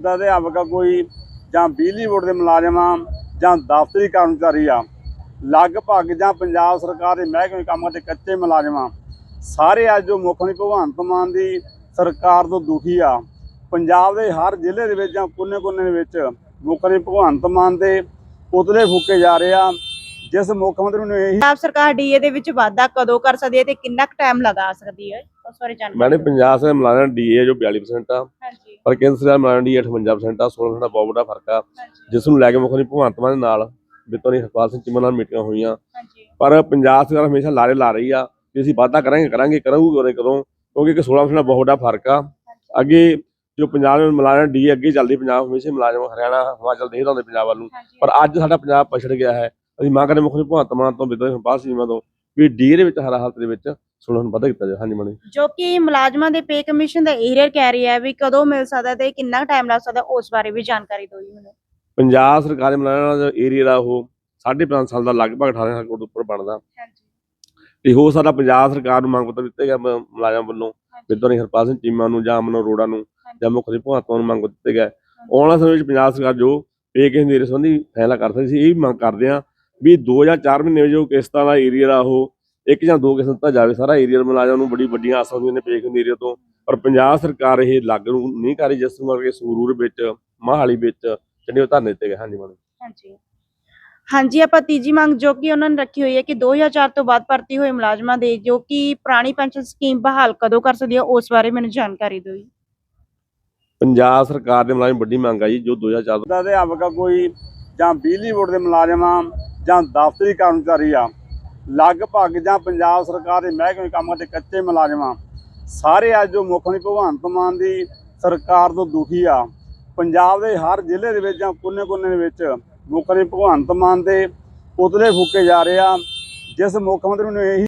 ਦਾ ਅਧਿਆਪਕ ਕੋਈ ਜਾਂ ਬਿਜਲੀ ਬੋਰਡ ਦੇ ਮੁਲਾਜ਼ਮ ਆ ਜਾਂ ਦਫ਼ਤਰੀ ਕਰਮਚਾਰੀ ਆ ਲਗਭਗ ਜਾਂ ਪੰਜਾਬ ਸਰਕਾਰ ਦੇ ਮਹਿਕਮੇ ਕੰਮਾਂ ਦੇ ਕੱਚੇ ਮੁਲਾਜ਼ਮ ਆ ਸਾਰੇ ਅੱਜ ਜੋ ਮੁੱਖ ਮੰਤਰੀ ਭਗਵੰਤ ਮਾਨ ਦੀ ਸਰਕਾਰ ਤੋਂ ਦੁਖੀ ਆ ਪੰਜਾਬ ਦੇ ਹਰ ਜ਼ਿਲ੍ਹੇ ਦੇ ਵਿੱਚ ਜਾਂ ਕੋਨੇ-ਕੋਨੇ ਦੇ ਵਿੱਚ ਮੁੱਖ ਮੰਤਰੀ ਭਗਵੰਤ ਮਾਨ ਦੇ ਪੁਤਲੇ ਫੂਕੇ ਜਾ ਰਹੇ ਆ ਜਿਸ ਮੁੱਖ ਮੰਤਰੀ ਨੂੰ ਇਹੀ ਪੰਜਾਬ ਸਰਕਾਰ ਡੀਏ ਦੇ ਵਿੱਚ ਵਾਧਾ ਕਦੋਂ ਕਰ ਸਕਦੀ ਹੈ ਤੇ ਕਿੰਨਾ ਕੁ ਟਾਈਮ ਲਗਾ ਸਕਦੀ ਹੈ? ਉਸ ਬਾਰੇ ਜਾਣਕਾਰੀ ਮੈਡਮ ਪੰਜਾਬ ਸਰਕਾਰ ਮੁਲਾਜ਼ਮ ਡੀਏ ਜੋ 42% ਆ ਹਾਂਜੀ। ਪਰ ਕੇਂਦਰ ਸਰਕਾਰ ਮੁਲਾਜ਼ਮ ਡੀਏ 58% ਆ 16% ਦਾ ਬਹੁਤ ਵੱਡਾ ਫ਼ਰਕ ਆ। ਜਿਸ ਨੂੰ ਲੈ ਕੇ ਮੁੱਖ ਮੰਤਰੀ ਭਗਵੰਤ ਮਾਨ ਦੇ ਨਾਲ ਬਿੱਤੋਂ ਨਹੀਂ ਹਰਪਾਲ ਸਿੰਘ ਚੀਮਾ ਨਾਲ ਮੀਟਿੰਗਾਂ ਹੋਈਆਂ। ਪਰ ਪੰਜਾਬ ਸਰਕਾਰ ਹਮੇਸ਼ਾ ਲਾਰੇ ਲਾ ਰਹੀ ਆ ਕਿ ਅਸੀਂ ਵਾਧਾ ਕਰਾਂਗੇ ਕਰਾਂਗੇ ਕਰੂਗੇ ਕਰੇ ਕਰੋ ਕਿਉਂਕਿ ਕਿ 16% ਦਾ ਬਹੁਤ ਵੱਡਾ ਫ਼ਰਕ ਆ। ਅੱਗੇ ਜੋ ਪੰਜਾਬ ਦੇ ਮੁਲਾਜ਼ਮ ਡੀ ਅੱਗੇ ਚੱਲਦੀ ਪੰਜਾਬ ਹਮੇਸ਼ਾ ਮੁਲਾਜ਼ਮ ਹਰਿਆਣਾ ਹਿਮਾਚਲ ਨਹੀਂ ਹੁੰਦੇ ਪੰਜਾਬ ਵੱਲ ਨੂੰ। ਪਰ ਅੱਜ ਸਾਡਾ ਪੰਜਾਬ ਪਛੜ ਗਿਆ ਹੈ। ਅਸੀਂ ਮੰਗ ਕਰਦੇ ਮੁੱਖ ਭਗਵੰਤ ਮਾਨ ਤੋਂ ਬਿੱਤੋਂ ਹਰਪਾਲ ਸਿੰਘ ਚੀਮਾ ਤੋਂ ਵੀ ਡੀ ਦੇ ਵਿੱਚ ਹਰ ਹਾਲਤ ਦੇ ਵਿੱਚ 16 ਨੂੰ ਵਾਧਾ ਕੀਤਾ ਜਾਵੇ ਹਾਂਜੀ ਮਣੀ ਜੋ। ਕਿ ਮੁਲਾਜ਼ਮਾਂ ਦੇ ਪੇ ਕਮਿਸ਼ਨ ਦਾ ਏਰੀਆ ਕਹਿ ਰਹੀ ਹੈ ਵੀ ਕਦੋਂ ਮਿਲ ਸਕਦਾ ਤੇ ਕਿੰਨਾ ਟਾਈਮ ਲੱਗ ਸਕਦਾ ਉਸ ਬਾਰੇ ਵੀ ਜਾਣਕਾਰੀ ਦਿਓ ਜੀ ਮੈਨੂੰ। ਪੰਜਾਬ ਸਰਕਾਰ ਦੇ ਮੁਲਾਜ਼ਮਾਂ ਦਾ ਏਰੀਆ ਦਾ ਉਹ 5.5 ਸਾਲ ਦਾ ਲਗਭਗ 18 ਸਾਲ ਕੋਲ ਉੱਪਰ ਬਣਦਾ। ਹਾਂਜੀ। ਤੇ ਹੋ ਸਕਦਾ ਪੰਜਾਬ ਸਰਕਾਰ ਨੂੰ ਮੰਗ ਪੱਤਰ ਦਿੱਤੇ ਗਿਆ ਮੁਲਾਜ਼ਮ ਵੱਲੋਂ ਨਹੀਂ ਹਰਪਾਲ ਸਿੰਘ ਚੀਮਾ ਨੂੰ ਜਾਂ ਅਮਨ ਅਰੋੜਾ ਨੂੰ ਜਾਂ ਮੁੱਖ ਮੰਤਰੀ ਭਗਵੰਤ ਮਾਨ ਨੂੰ ਮੰਗ ਦਿੱਤੇ ਗਏ ਆਉਣ ਵਾਲੇ ਸਮੇਂ ਵਿੱਚ ਪੰਜਾਬ ਸਰਕਾਰ ਜੋ ਪੇ ਕਿਸੇ ਦੇ ਸੰਬੰਧੀ ਫੈਸਲਾ ਕਰ ਸਕਦੀ ਸੀ ਇਹ ਵੀ ਮੰਗ ਕਰਦੇ ਆ ਵੀ 2 ਜਾਂ 4 ਮਹੀਨੇ ਵਿੱਚ ਜੋ ਕਿਸ਼ਤਾਂ ਦਾ ਏਰੀਆ ਦਾ ਉਹ ਇੱਕ ਜਾਂ ਦੋ ਕਿਸ਼ਤਾਂ ਦਿੱਤਾ ਜਾਵੇ ਸਾਰਾ ਏਰੀਆ ਮੁਲਾਜ਼ਮ ਨੂੰ ਬੜੀ ਵੱਡੀਆਂ ਆਸਾਂ ਹੁੰਦੀਆਂ ਨੇ ਪੇ ਕਿਸੇ ਏਰੀਆ ਤੋਂ। ਪਰ ਪੰਜਾਬ ਸਰਕਾਰ ਇਹ ਲਾਗੂ ਨਹੀਂ ਕਰ ਰਹੀ ਜਿਸ ਨੂੰ ਕਰਕੇ ਸੰਗਰੂਰ ਵਿੱਚ ਮਹਾਲੀ ਵਿੱਚ ਜਿਹੜੇ ਉਹ ਧਰਨੇ ਦਿੱਤੇ ਗਏ। ਹਾਂਜੀ ਮੈਡਮ। ਹਾਂਜੀ। ਹਾਂਜੀ ਆਪਾਂ ਤੀਜੀ ਮੰਗ ਜੋ ਕਿ ਉਹਨਾਂ ਨੇ ਰੱਖੀ ਹੋਈ ਹੈ ਕਿ 2004 ਤੋਂ ਬਾਅਦ ਭਰਤੀ ਹੋਏ ਮੁਲਾਜ਼ਮਾਂ ਦੇ ਜੋ ਕਿ ਪੁਰਾਣੀ ਪੈਨਸ਼ਨ ਸਕੀਮ ਬਹਾਲ ਕਦੋਂ ਕਰ ਸਕਦੀ ਹੈ ਉਸ ਬਾਰੇ ਮੈਨੂੰ ਜਾਣਕਾਰੀ ਦਿਓ ਜੀ। ਪੰਜਾਬ ਸਰਕਾਰ ਦੇ ਮੁਲਾਜ਼ਮ ਵੱਡੀ ਮੰਗ ਆ ਜੀ ਜੋ 2004 ਦਾ ਅਧਿਆਪਕ ਕੋਈ ਜਾਂ ਬਿਜਲੀ ਬੋਰਡ ਦੇ ਮੁਲਾਜ਼ਮ ਜਾਂ ਦਫ਼ਤਰੀ ਕਰਮਚਾਰੀ ਆ ਲਗਭਗ ਜਾਂ ਪੰਜਾਬ ਸਰਕਾਰ ਦੇ ਮਹਿਕਮੇ ਕੰਮਾਂ ਦੇ ਕੱਚੇ ਮੁਲਾਜ਼ਮਾਂ, ਸਾਰੇ ਅੱਜ ਜੋ ਮੁੱਖ ਮੰਤਰੀ ਭਗਵੰਤ ਮਾਨ ਦੀ ਸਰਕਾਰ ਤੋਂ ਦੁਖੀ ਆ। ਪੰਜਾਬ ਦੇ ਹਰ ਜ਼ਿਲ੍ਹੇ ਦੇ ਵਿੱਚ ਜਾਂ ਕੋਨੇ-ਕੋਨੇ ਦੇ ਵਿੱਚ ਮੁੱਖ ਮੰਤਰੀ ਭਗਵੰਤ ਮਾਨ ਦੇ ਪੁਤਲੇ ਫੂਕੇ ਜਾ ਰਹੇ ਆ। ਜਿਸ ਮੁੱਖ ਮੰਤਰੀ ਨੂੰ ਇਹੀ